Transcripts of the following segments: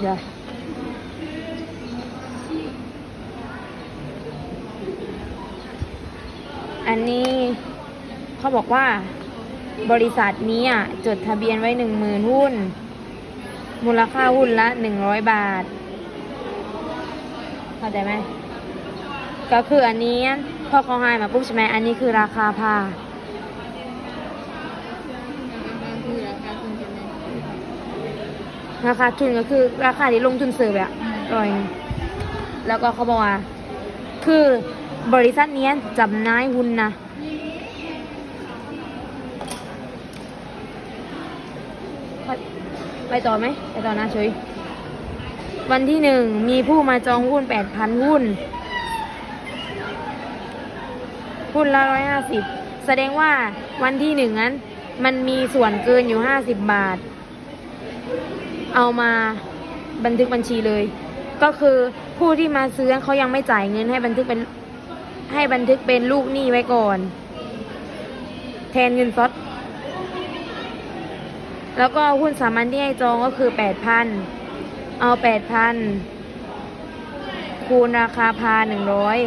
เดี๋ยวอันนี้เขาบอกว่าบริษัทนี้อะจดทะเบียนไว้หนึ่งหมื่นหุ้น มูลค่าหุ้นละหนึ่งร้อยบาท เข้าใจไหม ก็คืออันนี้พ่อเขาให้มาปุ๊บใช่ไหมอันนี้คือราคาผ้า คือราคาคุณใช่ไหม ราคาทุนก็คือ ราคาที่ลงทุนซื้อไปอะร้อยแล้วก็เขาบอกว่า คือบริษัทนี้จำนายหุ้นนะไปไปต่อไหมไปต่อนะช่วยวันที่หนึ่งมีผู้มาจองหุ้นแปดพันหุ้น หุ้นละร้อยห้าสิบแสดงว่าวันที่หนึ่งนั้น มันมีส่วนเกินอยู่ห้าสิบบาท เอามาบันทึกบัญชีเลย ก็คือผู้ที่มาซื้อเขายังไม่จ่ายเงินให้บันทึกเป็นให้บันทึกเป็นลูกหนี้ไว้ก่อน แทนเงินสดแล้วก็หุ้นสามัญที่ให้จองก็คือแปดพันเอาแปดพันคูณราคาพาหนึ่งร้อย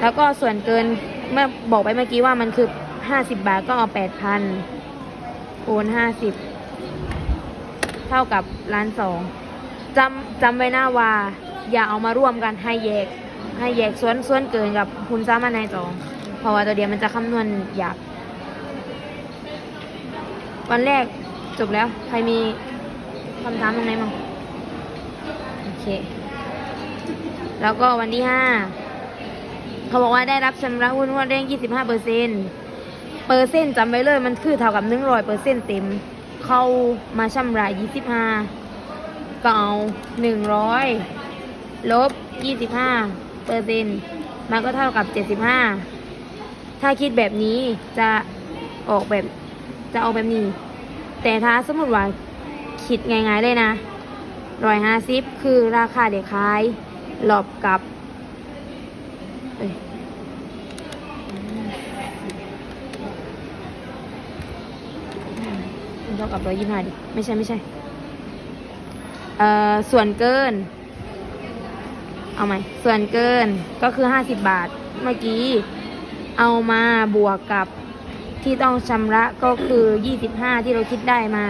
แล้วก็ส่วนเกินเมื่อบอกไปเมื่อกี้ว่ามันคือห้าสิบบาทก็เอาแปดพันคูณห้าสิบ เท่ากับล้านสองจำจำไว้หน้าว่าอย่าเอามาร่วมกันให้แยก ให้แยกส่วนส่วนเกินกับคุณสามัญในจองเพราะว่าตัวเดียวมันจะคำนวณยาก วันแรกจบแล้ว ใครมีคำถามตรงไหนมั้งโอเค แล้วก็วันที่ห้าเขาบอกว่าได้รับชำระหุ้นงวดเร่ง25เปอร์เซ็นเปอร์เซ็นต์จำไว้เลยมันคือเท่ากับ100เปอร์เซ็นเต็ม เข้ามาชำระ25ก็เอา100ลบ25เปอร์เซ็นต์มันก็เท่ากับ75ถ้าคิดแบบนี้จะออกแบบจะเอาแบบนี้ แต่ถ้าสมมติว่าคิดง่ายๆเลยนะร้อยห้าสิบคือราคาเด็กขายหลบกับเอ้ยมัน เท่ากับร้อยยี่ห้าดิ ไม่ใช่ไม่ใช่ เอ่อ ส่วนเกิน เอาไหม ส่วนเกินก็คือห้าสิบบาท เมื่อกี้ เอามาบวกกับที่ต้องชำระก็คือ25ที่เราคิดได้มา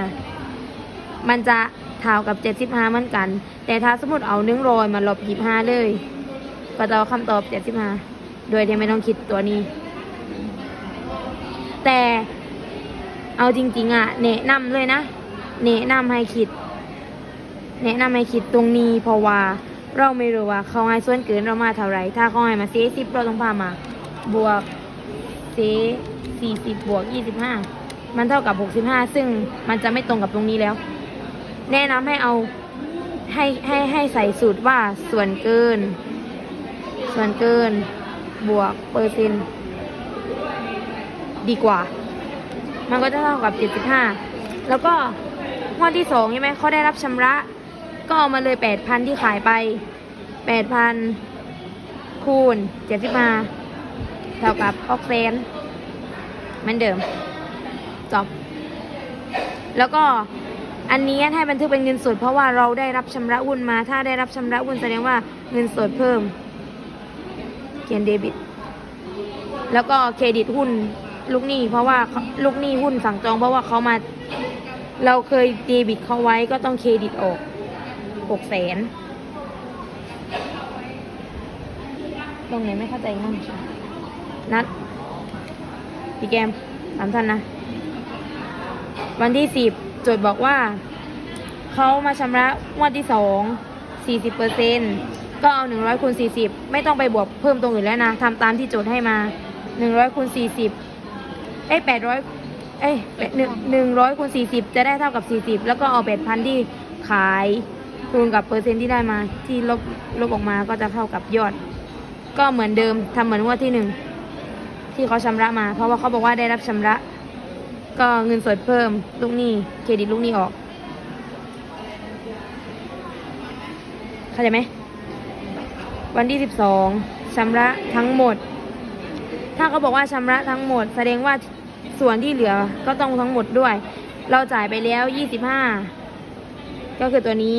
มันจะเท่ากับ75เหมือนกัน แต่ถ้าสมมติเอาหนึ่งรอยมาลบ25เลย ก็จะเอาคำตอบ75โดยที่ไม่ต้องคิดตัวนี้ แต่ เอาจริงๆอะแนะนำเลยนะแนะนำให้คิด แนะนำให้คิดตรงนี้เพราะว่าเราไม่รู้ว่าเขาให้ส่วนเกินเรามาเท่าไรถ้าเขาให้มาเสียสิบเราต้องพามา บวกเซสี่สิบบวกยี่สิบห้ามันเท่ากับหกสิบห้าซึ่งมันจะไม่ตรงกับตรงนี้แล้ว แนะนำให้เอาให้ให้ให้ใส่สูตรว่าส่วนเกิน ส่วนเกินบวกเปอร์เซ็นต์ดีกว่า มันก็จะเท่ากับเจ็ดสิบห้าแล้วก็งวดที่สองใช่ไหมเขาได้รับชำระ ก็เอามาเลยแปดพันที่ขายไปแปดพันคูณเจ็ดสิบห้าเท่ากับออกเซนเหมือนเดิมจบแล้วก็อันนี้ให้บันทึกเป็นเงินสดเพราะว่าเราได้รับชำระหุ้นมา ถ้าได้รับชำระหุ้นแสดงว่าเงินสดเพิ่ม เขียนเดบิต แล้วก็เครดิตหุ้น ลูกหนี้เพราะว่าลูกหนี้หุ้นสั่งจองเพราะว่าเขามา เราเคยเดบิตเขาไว้ก็ต้องเครดิตออกหกแสนตรงไหนไม่เข้าใจมั่งนัดพี่แกมสามท่านนะ วันที่สิบโจทย์บอกว่า เขามาชำระงวดที่สองสี่สิบเปอร์เซ็นก็เอาหนึ่งร้อยคูณสี่สิบไม่ต้องไปบวกเพิ่มตรงอื่นแล้วนะทำตามที่โจทย์ให้มาหนึ่งร้อยคูณสี่สิบ เอ้แปดร้อยเอ้ยหนึ่งหนึ่งร้อยคูณสี่สิบจะได้เท่ากับสี่สิบแล้วก็เอาแปดพันที่ขายคูณกับเปอร์เซ็นต์ที่ได้มา ที่ลบลบออกมาก็จะเท่ากับยอด ก็เหมือนเดิมทำเหมือนงวดที่หนึ่งที่เขาชำระมา เพราะว่าเขาบอกว่าได้รับชำระ ก็เงินสดเพิ่มลูกหนี้เครดิตลูกหนี้ออกเข้าใจไหมวันที่สิบสองชำระทั้งหมด ถ้าเขาบอกว่าชำระทั้งหมด แสดงว่าส่วนที่เหลือก็ต้องทั้งหมดด้วย เราจ่ายไปแล้วยี่สิบห้าก็คือตัวนี้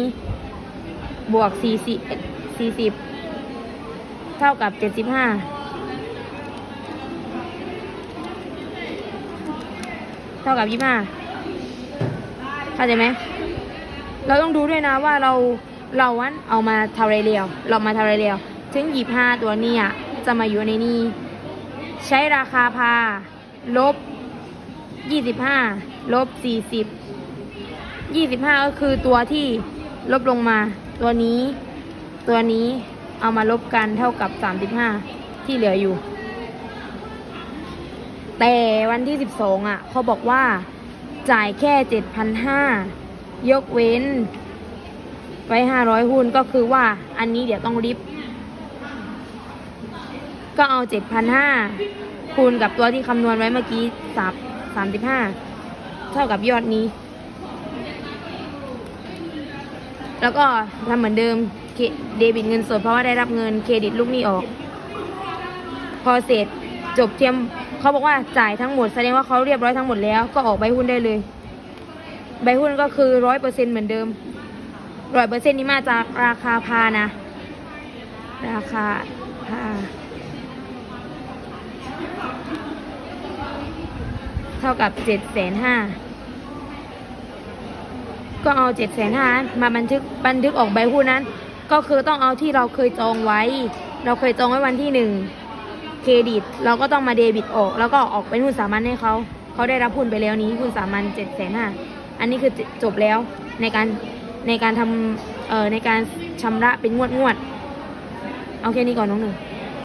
บวกสี่สิบสี่สิบเท่ากับเจ็ดสิบห้าเท่ากับยี่ห้าเข้าใจไหม เราต้องดูด้วยนะว่าเราเราวันเอามาเท่าไรเรียว เรามาเท่าไรเรียว ถึงหยิบห้าตัวนี้จะมาอยู่ในนี้ ใช้ราคาพา ลบยี่สิบห้าลบสี่สิบยี่สิบห้าก็คือตัวที่ลบลงมา ตัวนี้ ตัวนี้เอามาลบกันเท่ากับสามสิบห้าที่เหลืออยู่ แต่วันที่สิบสองอะ เขาบอกว่าจ่ายแค่เจ็ดพันห้ายกเว้น ไว้ห้าร้อยหุ้นก็คือว่าอันนี้เดี๋ยวต้องริบ ก็เอาเจ็ดพันห้าคูณกับตัวที่คำนวณไว้เมื่อกี้สามสามสิบห้าเท่ากับยอดนี้ แล้วก็ทำเหมือนเดิมเคเดบิตเงินสดเพราะว่าได้รับเงินเครดิตลูกหนี้ออก พอเสร็จจบเทียมเขาบอกว่าจ่ายทั้งหมดแสดงว่าเขาเรียบร้อยทั้งหมดแล้วก็ออกใบหุ้นได้เลย ใบหุ้นก็คือร้อยเปอร์เซ็นเหมือนเดิมร้อยเปอร์เซ็นนี้มาจากราคาพานะ ราคาพา เท่ากับเจ็ดแสนห้าก็เอาเจ็ดแสนห้ามาบันทึกบันทึกออกใบหุ้นนั้น ก็คือต้องเอาที่เราเคยจองไว้ เราเคยจองไว้วันที่หนึ่งเครดิต เราก็ต้องมาเดบิตออก แล้วก็ออกเป็นหุ้นสามัญให้เขาเขาได้รับหุ้นไปแล้วนี้หุ้นสามัญเจ็ดแสนห้าอันนี้คือจบแล้วในการในการทำเอ่อในการชำระเป็นงวดงวดเอาแค่นี้ก่อนน้องหนึ่ง